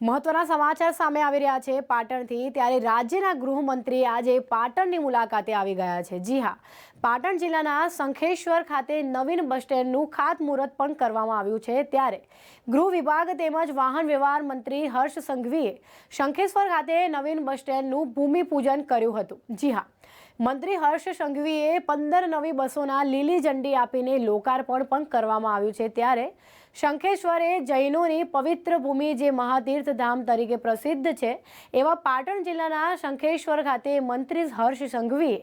મહત્વના સમાચાર સામે આવી રહ્યા છે પાટણથી, ત્યારે રાજ્યના ગૃહમંત્રી આજે પાટણની મુલાકાતે આવી ગયા છે. જી હા, પાટણ જિલ્લાના શંખેશ્વર ખાતે નવીન બસ સ્ટેન્ડનું ખાતમુહૂર્ત પણ કરવામાં આવ્યું છે. ત્યારે ગૃહ વિભાગ તેમજ વાહન વ્યવહાર મંત્રી હર્ષ સંઘવીએ શંખેશ્વર ખાતે નવીન બસ સ્ટેન્ડનું ભૂમિપૂજન કર્યું હતું. જી હા, મંત્રી હર્ષ સંઘવીએ પંદર નવી બસોના લીલી ઝંડી આપીને લોકાર્પણ પણ કરવામાં આવ્યું છે. ત્યારે શંખેશ્વર એ જૈનોની પવિત્ર ભૂમિ જે મહાતીર્થ ધામ તરીકે પ્રસિદ્ધ છે, એવા પાટણ જિલ્લાના શંખેશ્વર ખાતે મંત્રી હર્ષ સંઘવીએ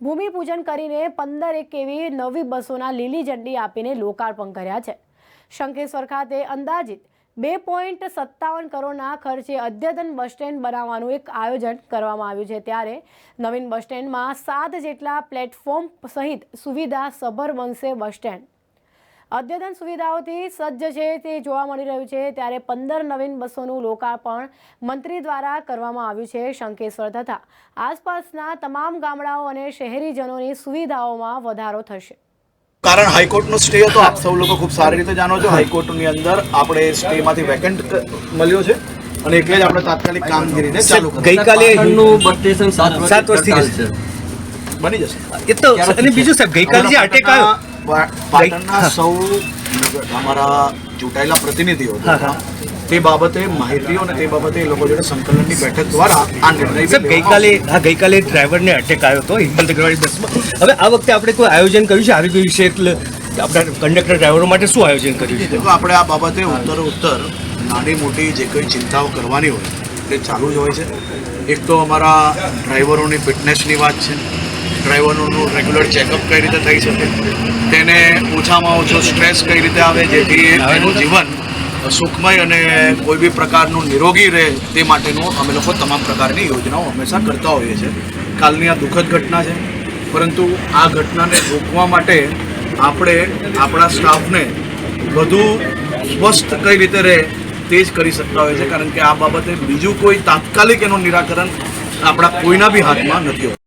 ભૂમિપૂજન કરીને પંદર એક એવી નવી બસોના લીલી ઝંડી આપીને લોકાર્પણ કર્યા છે. શંખેશ્વર ખાતે અંદાજિત બે પોઈન્ટ સત્તાવન કરોડના ખર્ચે અદ્યતન બસ સ્ટેન્ડ બનાવવાનું એક આયોજન કરવામાં આવ્યું છે. ત્યારે નવીન બસ સ્ટેન્ડમાં સાત જેટલા પ્લેટફોર્મ સહિત સુવિધા સભર બનશે બસ સ્ટેન્ડ. અદ્યતન સુવિધાઓથી સજ્જ છે તે જોવા મળી રહ્યું છે. ત્યારે પંદર નવીન બસોનું લોકાર્પણ મંત્રી દ્વારા કરવામાં આવ્યું છે શંકેશ્વર તથા આસપાસના તમામ ગામડાઓ અને શહેરીજનોની સુવિધાઓમાં વધારો થશે. કારણ હાઈકોર્ટનો સ્ટે હતો આપ સૌ લોકો ખૂબ સારી રીતે જાણો છો હાઈકોર્ટની અંદર આપણે સ્ટેમાંથી વેકેન્ટ મળ્યો છે અને એટલે જ આપણે તાત્કાલિક કામગીરીને ચાલુ ગઈકાલે સાત વર્ષથી બની જશે. એ તો અને બીજું સાહેબ ગઈકાલે જે અટેક આવ્યો પાટણના સૌ અમારા ચૂંટાયેલા પ્રતિનિધિઓ તે બાબતે માહિતીઓ અને તે બાબતે એ લોકો જોડે સંકલનની બેઠક દ્વારા આ નિર્ણય સાહેબ ગઈકાલે હા ગઈકાલે ડ્રાઈવરને અટેક આવ્યો હતો હિંમતગઢવાળી બસમાં. હવે આ વખતે આપણે કોઈ આયોજન કર્યું છે? આવી ગયું વિશે એટલે આપણા કંડક્ટર ડ્રાઈવરો માટે શું આયોજન કર્યું છે? તો આપણે આ બાબતે ઉત્તર ઉત્તર નાની મોટી જે કંઈ ચિંતાઓ કરવાની હોય તે ચાલુ જ હોય છે. એક તો અમારા ડ્રાઈવરોની ફિટનેસની વાત છે. ડ્રાઈવરોનું રેગ્યુલર ચેકઅપ કઈ રીતે થઈ શકે, તેને ઓછામાં ઓછો સ્ટ્રેસ કઈ રીતે આવે, જેથી એનું જીવન સુખમય અને કોઈ બી પ્રકારનું નિરોગી રહે તે માટેનું અમે લોકો તમામ પ્રકારની યોજનાઓ હંમેશા કરતા હોઈએ છીએ. કાલની આ દુઃખદ ઘટના છે, પરંતુ આ ઘટનાને રોકવા માટે આપણે આપણા સ્ટાફને વધુ સ્વસ્થ કઈ રીતે રહે તે જ કરી શકતા હોય છે કારણ કે આ બાબતે બીજું કોઈ તાત્કાલિક એનું નિરાકરણ આપણા કોઈના બી હાથમાં નથી હોતું.